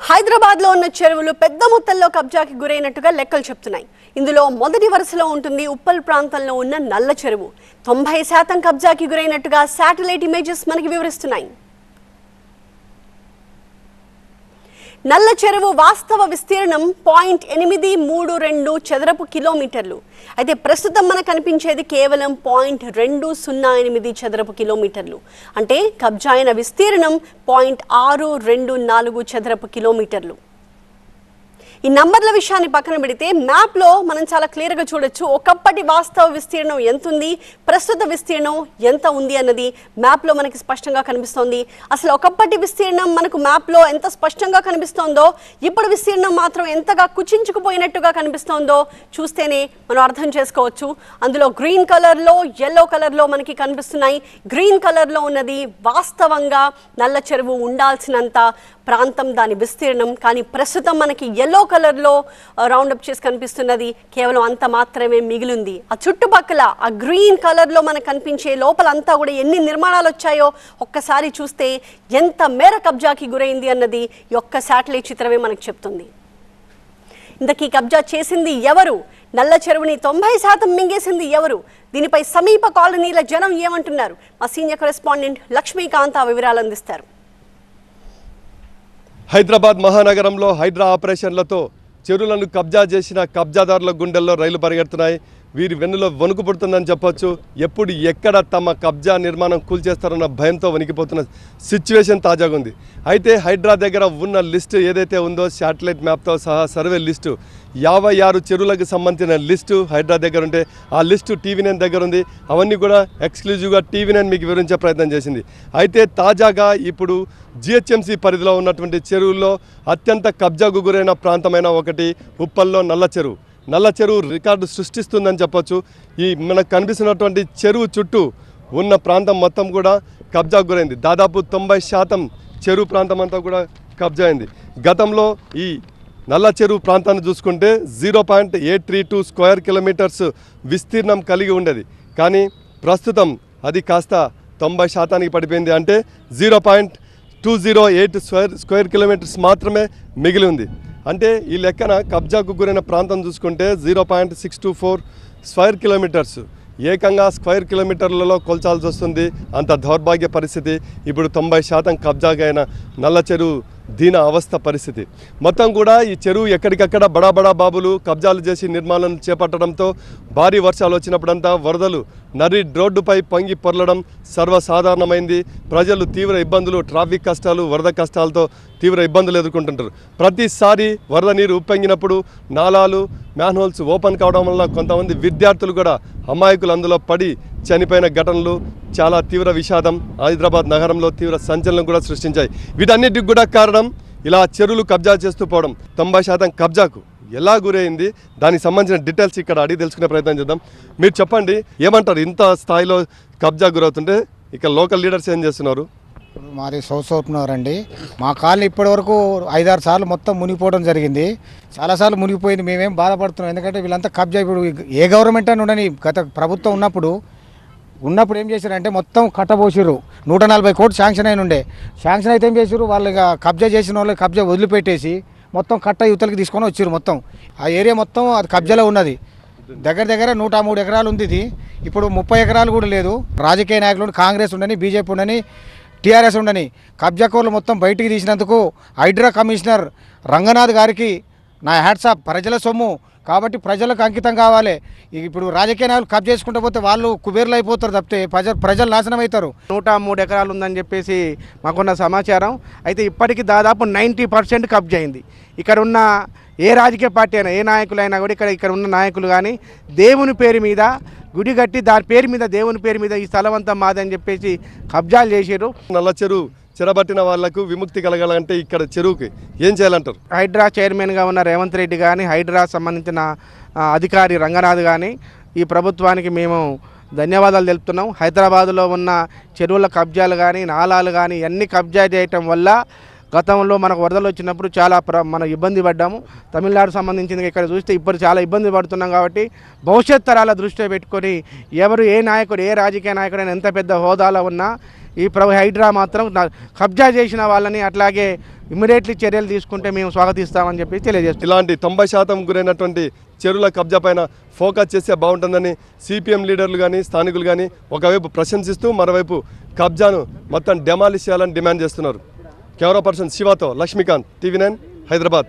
హైదరాబాద్లో ఉన్న చెరువులు పెద్ద మొత్తంలో కబ్జాకి గురైనట్టుగా లెక్కలు చెప్తున్నాయి. ఇందులో మొదటి వరుసలో ఉంటుంది ఉప్పల్ ప్రాంతంలో ఉన్న నల్ల చెరువు. తొంభై శాతం కబ్జాకి గురైనట్టుగా శాటిలైట్ ఇమేజెస్ మనకి వివరిస్తున్నాయి. నల్ల చెరువు వాస్తవ విస్తీర్ణం పాయింట్ ఎనిమిది మూడు రెండు చదరపు కిలోమీటర్లు. అయితే ప్రస్తుతం మనకు కనిపించేది కేవలం పాయింట్ రెండు సున్నా ఎనిమిది చదరపు కిలోమీటర్లు. అంటే కబ్జా అయిన విస్తీర్ణం పాయింట్ ఆరు రెండు నాలుగు చదరపు కిలోమీటర్లు. ఈ నంబర్ల విషయాన్ని పక్కన పెడితే మ్యాప్లో మనం చాలా క్లియర్గా చూడొచ్చు. ఒకప్పటి వాస్తవ విస్తీర్ణం ఎంత ఉంది ప్రస్తుత విస్తీర్ణం ఎంత ఉంది అన్నది మ్యాప్లో మనకి స్పష్టంగా కనిపిస్తోంది. అసలు ఒకప్పటి విస్తీర్ణం మనకు మ్యాప్లో ఎంత స్పష్టంగా కనిపిస్తోందో ఇప్పుడు విస్తీర్ణం మాత్రం ఎంతగా కుచించుకుపోయినట్టుగా కనిపిస్తోందో చూస్తేనే మనం అర్థం చేసుకోవచ్చు. అందులో గ్రీన్ కలర్లో ఎల్లో కలర్లో మనకి కనిపిస్తున్నాయి. గ్రీన్ కలర్లో ఉన్నది వాస్తవంగా నల్ల చెరువు ఉండాల్సినంత ప్రాంతం దాని విస్తీర్ణం కానీ ప్రస్తుతం మనకి ఎల్లో కలర్లో రౌండప్ చేసి కనిపిస్తున్నది కేవలం అంత మాత్రమే మిగిలింది. ఆ చుట్టుపక్కల ఆ గ్రీన్ కలర్లో మనకు కనిపించే లోపల అంతా కూడా ఎన్ని నిర్మాణాలు వచ్చాయో ఒక్కసారి చూస్తే ఎంత మేర కబ్జాకి గురైంది అన్నది ఈ ఒక్క శాటిలైట్ చిత్రమే మనకు చెప్తుంది. ఇంతకీ కబ్జా చేసింది ఎవరు? నల్ల చెరువుని తొంభై శాతం మింగేసింది ఎవరు? దీనిపై సమీప కాలనీల జనం ఏమంటున్నారు? మా సీనియర్ కరెస్పాండెంట్ లక్ష్మీకాంత్ ఆ వివరాలు అందిస్తారు. హైదరాబాద్ మహానగరంలో హైడ్రా ఆపరేషన్లతో చెరువులను కబ్జా చేసిన కబ్జాదారుల గుండెల్లో రైలు పరిగెడుతున్నాయి. వీరి వెన్నులో వణుకు పుడుతుందని చెప్పొచ్చు. ఎప్పుడు ఎక్కడ తమ కబ్జా నిర్మాణం కూల్చేస్తారన్న భయంతో వణికిపోతున్న సిచ్యువేషన్ తాజాగా ఉంది. అయితే హైడ్రా దగ్గర ఉన్న లిస్టు ఏదైతే ఉందో శాటిలైట్ మ్యాప్తో సహా సర్వే లిస్టు యాభై ఆరు చెరువులకు సంబంధించిన లిస్టు హైడ్రా దగ్గర ఉంటే ఆ లిస్టు టీవీ నైన్ దగ్గర ఉంది. అవన్నీ కూడా ఎక్స్క్లూజివ్గా టీవీ నైన్ మీకు వివరించే ప్రయత్నం చేసింది. అయితే తాజాగా ఇప్పుడు జిహెచ్ఎంసీ పరిధిలో ఉన్నటువంటి చెరువుల్లో అత్యంత కబ్జాకు గురైన ప్రాంతమైన ఒకటి ఉప్పల్లో నల్ల చెరువు. నల్ల చెరువు రికార్డు సృష్టిస్తుందని చెప్పొచ్చు. ఈ మనకు కనిపిస్తున్నటువంటి చెరువు చుట్టూ ఉన్న ప్రాంతం మొత్తం కూడా కబ్జాకు గురైంది. దాదాపు తొంభై శాతం చెరువు ప్రాంతం అంతా కూడా కబ్జా అయింది. గతంలో ఈ నల్ల చెరువు ప్రాంతాన్ని చూసుకుంటే zero point eight three two square kilometres విస్తీర్ణం కలిగి ఉండేది. కానీ ప్రస్తుతం అది కాస్త తొంభై శాతానికి పడిపోయింది అంటే zero point two zero eight square square kilometres మాత్రమే మిగిలి ఉంది. అంటే ఈ లెక్కన కబ్జాకు గురైన ప్రాంతం చూసుకుంటే zero point six two four square kilometres. ఏకంగా స్క్వేర్ కిలోమీటర్లలో కొల్చాల్సి వస్తుంది. అంత దౌర్భాగ్య పరిస్థితి. ఇప్పుడు తొంభై శాతం కబ్జాగైన నల్ల చెరువు దీన అవస్థ పరిస్థితి. మొత్తం కూడా ఈ చెరువు ఎక్కడికక్కడ బడా బడా బాబులు కబ్జాలు చేసి నిర్మాణం చేపట్టడంతో భారీ వర్షాలు వచ్చినప్పుడంతా వరదలు నరి రోడ్డుపై పొంగి పొరలడం సర్వసాధారణమైంది. ప్రజలు తీవ్ర ఇబ్బందులు ట్రాఫిక్ కష్టాలు వరద కష్టాలతో తీవ్ర ఇబ్బందులు ఎదుర్కొంటుంటారు. ప్రతిసారి వరద నీరు ఉప్పొంగినప్పుడు నాలాలు మ్యాన్హోల్స్ ఓపెన్ కావడం వల్ల కొంతమంది విద్యార్థులు కూడా అమాయకులు అందులో పడి చనిపోయిన ఘటనలు చాలా తీవ్ర విషాదం. హైదరాబాద్ నగరంలో తీవ్ర సంచలనం కూడా సృష్టించాయి. వీటన్నిటికి కూడా కారణం ఇలా చెరువులు కబ్జా చేస్తూ పోవడం. తొంభై శాతం కబ్జాకు ఎలా గురైంది? దానికి సంబంధించిన డీటెయిల్స్ ఇక్కడ అడిగి తెలుసుకునే ప్రయత్నం చేద్దాం. మీరు చెప్పండి ఏమంటారు ఇంత స్థాయిలో కబ్జా గురవుతుంటే ఇక్కడ లోకల్ లీడర్స్ ఏం చేస్తున్నారు? ఇప్పుడు మాది సౌసోప్నవర్ అండి మా కాలనీ ఇప్పటివరకు ఐదారు సార్లు మొత్తం మునిగిపోవడం జరిగింది. చాలాసార్లు మునిగిపోయింది. మేమేం బాధపడుతున్నాం. ఎందుకంటే వీళ్ళంతా కబ్జా. ఇప్పుడు ఏ గవర్నమెంట్ అని ఉండని గత ప్రభుత్వం ఉన్నప్పుడు ఉన్నప్పుడు ఏం చేశారంటే మొత్తం కట్టబోసిర్రు. నూట నలభై కోట్లు శాంక్షన్ అయిన ఉండే శాంక్షన్ అయితే ఏం చేసారు వాళ్ళు ఇక కబ్జా చేసిన వాళ్ళు కబ్జా వదిలిపెట్టేసి మొత్తం కట్ట యువతలకి తీసుకొని వచ్చారు మొత్తం. ఆ ఏరియా మొత్తం అది కబ్జాలో ఉన్నది. దగ్గర దగ్గర నూట మూడు ఎకరాలు ఉంది ఇది. ఇప్పుడు ముప్పై ఎకరాలు కూడా లేదు. రాజకీయ నాయకులు కాంగ్రెస్ ఉండని బీజేపీ ఉండని టీఆర్ఎస్ ఉండని కబ్జాకోర్లు మొత్తం బయటికి తీసినందుకు హైడ్రా కమిషనర్ రంగనాథ్ గారికి నా హ్యాట్సాప్ ప్రజల సొమ్ము. కాబట్టి ప్రజలకు అంకితం కావాలి. ఇక ఇప్పుడు రాజకీయ నాయకులు కబ్జా చేసుకుంటూ పోతే వాళ్ళు కుబేర్లు అయిపోతారు తప్పితే ప్రజ ప్రజలు నాశనం అవుతారు నూట మూడు ఎకరాలు ఉందని చెప్పేసి మాకున్న సమాచారం. అయితే ఇప్పటికి దాదాపు నైంటీ పర్సెంట్ కబ్జా అయింది ఇక్కడ ఉన్న ఏ రాజకీయ పార్టీ అయినా ఏ నాయకులైనా కూడా ఇక్కడ ఇక్కడ ఉన్న నాయకులు కానీ దేవుని పేరు మీద గుడి కట్టి దాని పేరు మీద దేవుని పేరు మీద ఈ స్థలం అంతా మాదని చెప్పేసి కబ్జాలు చేసారు నల్ల చెరువు చెరబట్టిన వాళ్ళకు విముక్తి కలగాలంటే ఇక్కడ చెరువుకి ఏం చేయాలంటారు? హైడ్రా చైర్మన్గా ఉన్న రేవంత్ రెడ్డి కానీ హైడ్రా సంబంధించిన అధికారి రంగనాథ్ కానీ ఈ ప్రభుత్వానికి మేము ధన్యవాదాలు తెలుపుతున్నాం. హైదరాబాదులో ఉన్న చెరువుల కబ్జాలు కానీ నాలాలు కానీ అన్ని కబ్జా చేయటం వల్ల గతంలో మనకు వరదలు వచ్చినప్పుడు చాలా ప్ర మన ఇబ్బంది పడ్డాము. తమిళనాడు సంబంధించింది ఇక్కడ చూస్తే ఇప్పుడు చాలా ఇబ్బంది పడుతున్నాం కాబట్టి భవిష్యత్ తరాల దృష్టిలో పెట్టుకొని ఎవరు ఏ నాయకుడు ఏ రాజకీయ నాయకుడైనా ఎంత పెద్ద హోదాలో ఉన్నా ఈ ప్రభు హైడ్రా మాత్రం కబ్జా చేసిన వాళ్ళని అట్లాగే ఇమ్మీడియట్లీ చర్యలు తీసుకుంటే మేము స్వాగతిస్తామని చెప్పి తెలియజేస్తాం ఇలాంటి తొంభై శాతం గురైనటువంటి చెరువుల కబ్జా పైన ఫోకస్ చేస్తే బాగుంటుందని సిపిఎం లీడర్లు కానీ స్థానికులు కానీ ఒకవైపు ప్రశంసిస్తూ మరోవైపు కబ్జాను మొత్తం డెమాలిష్ చేయాలని డిమాండ్ చేస్తున్నారు. కెమెరా పర్సన్ శివాతో లక్ష్మీకాంత్ టీవీ నైన్ హైదరాబాద్.